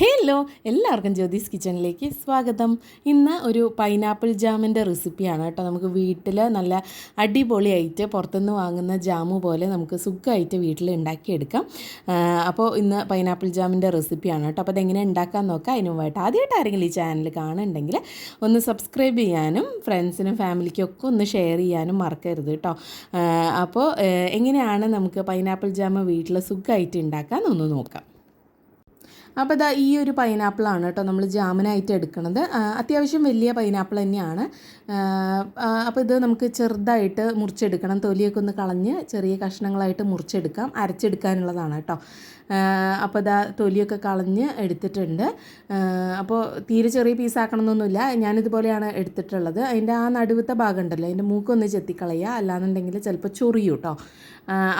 Hello എല്ലാവർക്കും ജ്യോതിസ് കിച്ചണിലേക്ക് സ്വാഗതം. ഇന്ന് ഒരു പൈനാപ്പിൾ ജാമിന്റെ റെസിപ്പിയാണ് കേട്ടോ. നമുക്ക് വീട്ടിൽ നല്ല അടിപൊളിയായിട്ട് പുറത്തുനിന്ന് വാങ്ങുന്ന ജാമു പോലെ നമുക്ക് സുഖമായിട്ട് വീട്ടിൽ ഉണ്ടാക്കിയെടുക്കാം. അപ്പോൾ ഇന്ന് പൈനാപ്പിൾ ജാമിന്റെ റെസിപ്പിയാണ് കേട്ടോ. അപ്പോൾ അതെങ്ങനെ ഉണ്ടാക്കാൻ നോക്കാം. അതിന് മുമ്പായിട്ട് ആദ്യമായിട്ട് ആരെങ്കിലും ഈ ചാനൽ കാണുന്നുണ്ടെങ്കിൽ ഒന്ന് സബ്സ്ക്രൈബ് ചെയ്യാനും ഫ്രണ്ട്സിനും ഫാമിലിക്കും ഒക്കെ ഒന്ന് ഷെയർ ചെയ്യാനും മറക്കരുത് കേട്ടോ. അപ്പോൾ എങ്ങനെയാണ് നമുക്ക് പൈനാപ്പിൾ ജാമ് വീട്ടിൽ സുഖമായിട്ട് ഉണ്ടാക്കാൻ ഒന്ന് നോക്കാം. അപ്പോൾ ഇതാ ഈ ഒരു പൈനാപ്പിളാണ് കേട്ടോ നമ്മൾ ജാമിനായിട്ട് എടുക്കുന്നത് അത്യാവശ്യം വലിയ പൈനാപ്പിൾ തന്നെയാണ്. അപ്പോൾ ഇത് നമുക്ക് ചെറുതായിട്ട് മുറിച്ചെടുക്കണം. തൊലിയൊക്കെ ഒന്ന് കളഞ്ഞ് ചെറിയ കഷ്ണങ്ങളായിട്ട് മുറിച്ചെടുക്കാം. അരച്ചെടുക്കാനുള്ളതാണ് കേട്ടോ. അപ്പോൾ ഇതാ തൊലിയൊക്കെ കളഞ്ഞ് എടുത്തിട്ടുണ്ട്. അപ്പോൾ തീരെ ചെറിയ പീസാക്കണമെന്നൊന്നുമില്ല ഞാനിതുപോലെയാണ് എടുത്തിട്ടുള്ളത്. അതിന്റെ ആ നടുവത്തെ ഭാഗം ഉണ്ടല്ലോ അതിന്റെ മൂക്കൊന്ന് ചെത്തിക്കളയുക. അല്ലാന്നുണ്ടെങ്കിൽ ചിലപ്പോൾ ചൊറിയും കേട്ടോ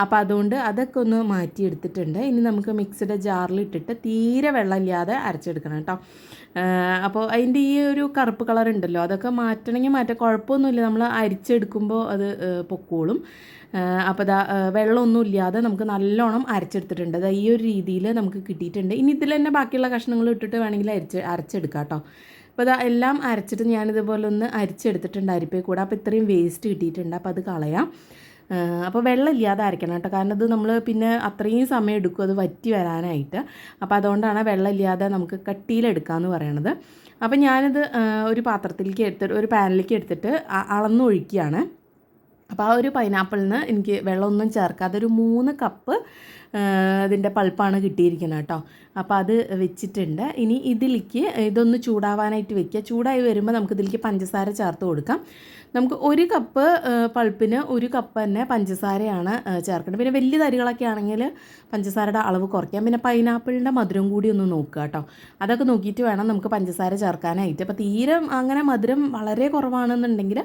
അപ്പോൾ അതുകൊണ്ട് അതൊക്കെ ഒന്ന് മാറ്റിയെടുത്തിട്ടുണ്ട്. ഇനി നമുക്ക് മിക്സിയുടെ ജാറിൽ ഇട്ടിട്ട് തീരെ വെള്ളമില്ലാതെ അരച്ചെടുക്കണം കേട്ടോ അപ്പോൾ അതിന്റെ ഈ ഒരു കറുപ്പ് കളർ ഉണ്ടല്ലോ അതൊക്കെ മാറ്റണമെങ്കിൽ മാറ്റാം. കുഴപ്പമൊന്നുമില്ല. നമ്മൾ അരിച്ചെടുക്കുമ്പോൾ അത് പൊക്കോളും. അപ്പോൾ ഇതാ വെള്ളമൊന്നും ഇല്ലാതെ നമുക്ക് നല്ലോണം അരച്ചെടുത്തിട്ടുണ്ട്. അതാ ഈ ഒരു രീതിയിൽ നമുക്ക് കിട്ടിയിട്ടുണ്ട്. ഇനി ഇതിൽ തന്നെ ബാക്കിയുള്ള കഷ്ണങ്ങൾ ഇട്ടിട്ട് വേണമെങ്കിൽ അരിച്ച് അരച്ചെടുക്കാം കേട്ടോ. അപ്പോൾ അത് എല്ലാം അരച്ചിട്ട് ഞാനിതുപോലെ ഒന്ന് അരിച്ചെടുത്തിട്ടുണ്ട് അരിപ്പേ കൂടെ. അപ്പോൾ ഇത്രയും വേസ്റ്റ് കിട്ടിയിട്ടുണ്ട്. അപ്പോൾ അത് കളയാം. അപ്പോൾ വെള്ളം ഇല്ലാതെ അരയ്ക്കണം കേട്ടോ. കാരണം ഇത് നമ്മൾ പിന്നെ അത്രയും സമയം എടുക്കും അത് വറ്റി വരാനായിട്ട്. അപ്പോൾ അതുകൊണ്ടാണ് വെള്ളം ഇല്ലാതെ നമുക്ക് കട്ടിയിലെടുക്കാമെന്ന് പറയണത്. അപ്പോൾ ഞാനിത് ഒരു പാത്രത്തിലേക്ക് എടുത്തിട്ട് ഒരു പാനിലേക്ക് എടുത്തിട്ട് അളന്നൊഴിക്കുകയാണ്. അപ്പോൾ ആ ഒരു പൈനാപ്പിളിന് എനിക്ക് വെള്ളമൊന്നും ചേർക്കാതെ ഒരു മൂന്ന് കപ്പ് അതിന്റെ പൾപ്പാണ് കിട്ടിയിരിക്കുന്നത് കേട്ടോ. അപ്പോൾ അത് വെച്ചിട്ടുണ്ട്. ഇനി ഇതിലേക്ക് ഇതൊന്ന് ചൂടാവാനായിട്ട് വെക്കുക. ചൂടായി വരുമ്പോൾ നമുക്ക് ഇതിലേക്ക് പഞ്ചസാര ചേർത്ത് കൊടുക്കാം. നമുക്ക് ഒരു കപ്പ് പൾപ്പിന് ഒരു കപ്പ് തന്നെ പഞ്ചസാരയാണ് ചേർക്കേണ്ടത്. പിന്നെ വലിയ തരികളൊക്കെ ആണെങ്കിൽ പഞ്ചസാരയുടെ അളവ് കുറയ്ക്കാം. പിന്നെ പൈനാപ്പിളിന്റെ മധുരം കൂടി ഒന്ന് നോക്കുക കേട്ടോ. അതൊക്കെ നോക്കിയിട്ട് വേണം നമുക്ക് പഞ്ചസാര ചേർക്കാനായിട്ട്. അപ്പോൾ തീരെ അങ്ങനെ മധുരം വളരെ കുറവാണെന്നുണ്ടെങ്കിൽ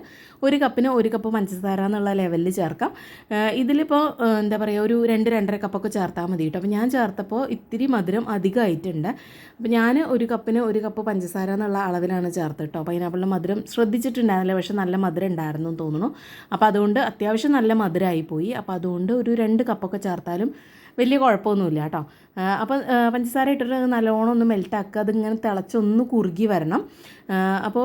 ഒരു കപ്പിന് ഒരു കപ്പ് പഞ്ചസാര എന്നുള്ള ലെവലിൽ ചേർക്കാം. ഇതിലിപ്പോൾ എന്താ പറയുക ഒരു രണ്ട് രണ്ടര കപ്പൊക്കെ ചേർത്താൽ മതി കേട്ടോ. അപ്പോൾ ഞാൻ ചേർത്തപ്പോൾ ഇത്തിരി മധുരം അധികമായിട്ടുണ്ട്. അപ്പോൾ ഞാൻ ഒരു കപ്പിന് ഒരു കപ്പ് പഞ്ചസാര എന്നുള്ള അളവിലാണ് ചേർത്ത് കേട്ടോ. പൈനാപ്പിളിന്റെ മധുരം ശ്രദ്ധിച്ചിട്ടുണ്ടായിരുന്നില്ല. പക്ഷേ നല്ല മധുരം ഉണ്ടായിരുന്നു എന്ന് തോന്നുന്നു. അപ്പോൾ അതുകൊണ്ട് അത്യാവശ്യം നല്ല മധുരമായി പോയി അപ്പോൾ അതുകൊണ്ട് ഒരു രണ്ട് കപ്പൊക്കെ ചേർത്താലും വലിയ കുഴപ്പമൊന്നുമില്ല കേട്ടോ. അപ്പോൾ പഞ്ചസാര ഇട്ടിട്ട് നല്ലോണം ഒന്ന് മെൽറ്റാക്കുക അതിങ്ങനെ തിളച്ചൊന്ന് കുറുകി വരണം. അപ്പോൾ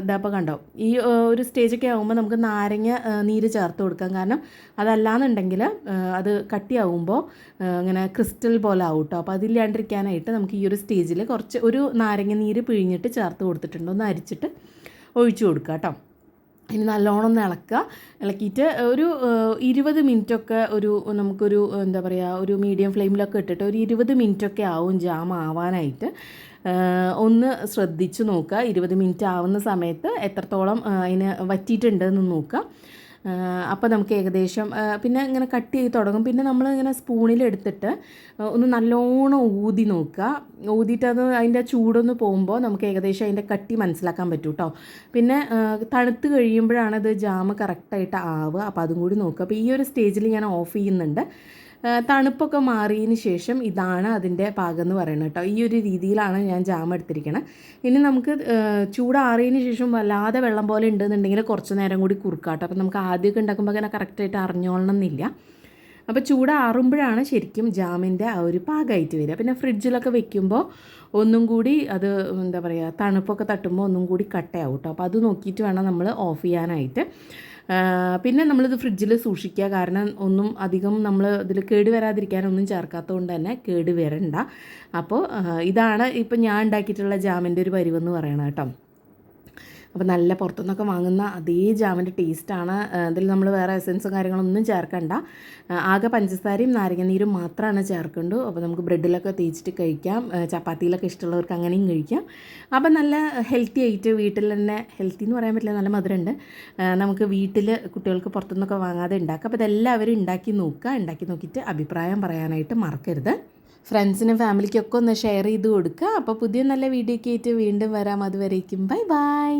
ഇതപ്പോൾ കണ്ടോ? ഈ ഒരു സ്റ്റേജൊക്കെ ആകുമ്പോൾ നമുക്ക് നാരങ്ങ നീര് ചേർത്ത് കൊടുക്കാം. കാരണം അതല്ലാന്നുണ്ടെങ്കിൽ അത് കട്ടിയാവുമ്പോൾ ഇങ്ങനെ ക്രിസ്റ്റൽ പോലെ ആവും കേട്ടോ. അപ്പോൾ അതില്ലാണ്ടിരിക്കാനായിട്ട് നമുക്ക് ഈ ഒരു സ്റ്റേജിൽ കുറച്ച് ഒരു നാരങ്ങ നീര് പിഴിഞ്ഞിട്ട് ചേർത്ത് കൊടുത്തിട്ടുണ്ട്. ഒന്ന് അരിച്ചിട്ട് ഒഴിച്ചു കൊടുക്കുക കേട്ടോ. ഇനി നല്ലോണം ഒന്ന് ഇളക്കുക. ഇളക്കിയിട്ട് ഒരു ഇരുപത് മിനിറ്റൊക്കെ ഒരു നമുക്കൊരു എന്താ പറയുക ഒരു മീഡിയം ഫ്ലെയിമിലൊക്കെ ഇട്ടിട്ട് ഒരു ഇരുപത് മിനിറ്റൊക്കെ ആവും ജാം ആവാനായിട്ട്. ഒന്ന് ശ്രദ്ധിച്ച് നോക്കുക. ഇരുപത് മിനിറ്റ് ആവുന്ന സമയത്ത് എത്രത്തോളം അതിന് വറ്റിയിട്ടുണ്ടെന്ന് നോക്കുക. അപ്പോൾ നമുക്ക് ഏകദേശം പിന്നെ ഇങ്ങനെ കട്ട് ചെയ്ത് തുടങ്ങും. പിന്നെ നമ്മൾ ഇങ്ങനെ സ്പൂണിലെടുത്തിട്ട് ഒന്ന് നല്ലോണം ഊതി നോക്കുക. ഊതിയിട്ട് അത് അതിന്റെ ചൂടൊന്ന് പോകുമ്പോൾ നമുക്ക് ഏകദേശം അതിന്റെ കട്ടി മനസ്സിലാക്കാൻ പറ്റും കേട്ടോ പിന്നെ തണുത്ത് കഴിയുമ്പോഴാണ് ഇത് ജാമ് കറക്റ്റായിട്ട് ആവുക. അപ്പോൾ അതും കൂടി നോക്കുക. അപ്പോൾ ഈ ഒരു സ്റ്റേജിൽ ഞാൻ ഓഫ് ചെയ്യുന്നുണ്ട്. തണുപ്പൊക്കെ മാറിയതിന് ശേഷം ഇതാണ് അതിന്റെ പാകം എന്ന് പറയുന്നത് കേട്ടോ. ഈ ഒരു രീതിയിലാണ് ഞാൻ ജാം എടുത്തിരിക്കുന്നത് ഇനി നമുക്ക് ചൂടാറിയതിന് ശേഷം വല്ലാതെ വെള്ളം പോലെ ഉണ്ടെന്നുണ്ടെങ്കിൽ കുറച്ച് നേരം കൂടി കുറുക്കാട്ടോ അപ്പോൾ നമുക്ക് ആദ്യമൊക്കെ ഉണ്ടാക്കുമ്പോൾ അങ്ങനെ കറക്റ്റായിട്ട് അറിഞ്ഞോളണം എന്നില്ല അപ്പോൾ ചൂടാറുമ്പോഴാണ് ശരിക്കും ജാമിന്റെ ആ ഒരു പാകമായിട്ട് വരിക. പിന്നെ ഫ്രിഡ്ജിലൊക്കെ വെക്കുമ്പോൾ ഒന്നും കൂടി അത് എന്താ പറയുക തണുപ്പൊക്കെ തട്ടുമ്പോൾ ഒന്നും കൂടി കട്ടയാവും കേട്ടോ. അപ്പോൾ അത് നോക്കിയിട്ട് വേണം നമ്മൾ ഓഫ് ചെയ്യാനായിട്ട്. പിന്നെ നമ്മളിത് ഫ്രിഡ്ജിൽ സൂക്ഷിക്കുക. കാരണം ഒന്നും അധികം നമ്മൾ ഇതിൽ കേട് വരാതിരിക്കാനൊന്നും ചേർക്കാത്തതുകൊണ്ട് തന്നെ കേട് വരണ്ട. അപ്പോൾ ഇതാണ് ഇപ്പം ഞാൻ ഉണ്ടാക്കിയിട്ടുള്ള ജാമിന്റെ ഒരു പരിവെന്ന് പറയണം കേട്ടോ. അപ്പോൾ നല്ല പുറത്തുനിന്നൊക്കെ വാങ്ങുന്ന അതേ ജാമിന്റെ ടേസ്റ്റാണ് അതിൽ നമ്മൾ വേറെ എസൻസും കാര്യങ്ങളൊന്നും ചേർക്കണ്ട. ആകെ പഞ്ചസാരയും നാരങ്ങനീരും മാത്രമാണ് ചേർക്കേണ്ടത് അപ്പോൾ നമുക്ക് ബ്രെഡിലൊക്കെ തേച്ചിട്ട് കഴിക്കാം. ചപ്പാത്തിയിലൊക്കെ ഇഷ്ടമുള്ളവർക്ക് അങ്ങനെയും കഴിക്കാം. അപ്പോൾ നല്ല ഹെൽത്തി ആയിട്ട് വീട്ടിൽ തന്നെ ഹെൽത്തി എന്ന് പറയാൻ പറ്റില്ല നല്ല മധുരമുണ്ട്. നമുക്ക് വീട്ടിൽ കുട്ടികൾക്ക് പുറത്തുനിന്നൊക്കെ വാങ്ങാതെ ഉണ്ടാക്കാം. അപ്പോൾ ഇതെല്ലാവരും ഉണ്ടാക്കി നോക്കുക. ഉണ്ടാക്കി നോക്കിയിട്ട് അഭിപ്രായം പറയാനായിട്ട് മറക്കരുത്. ഫ്രണ്ട്സിനും ഫാമിലിക്കൊക്കെ ഒന്ന് ഷെയർ ചെയ്ത് കൊടുക്കുക. അപ്പോൾ പുതിയ നല്ല വീഡിയോ ആയിട്ട് വീണ്ടും വരാം. അതുവരേക്കും ബൈ ബൈ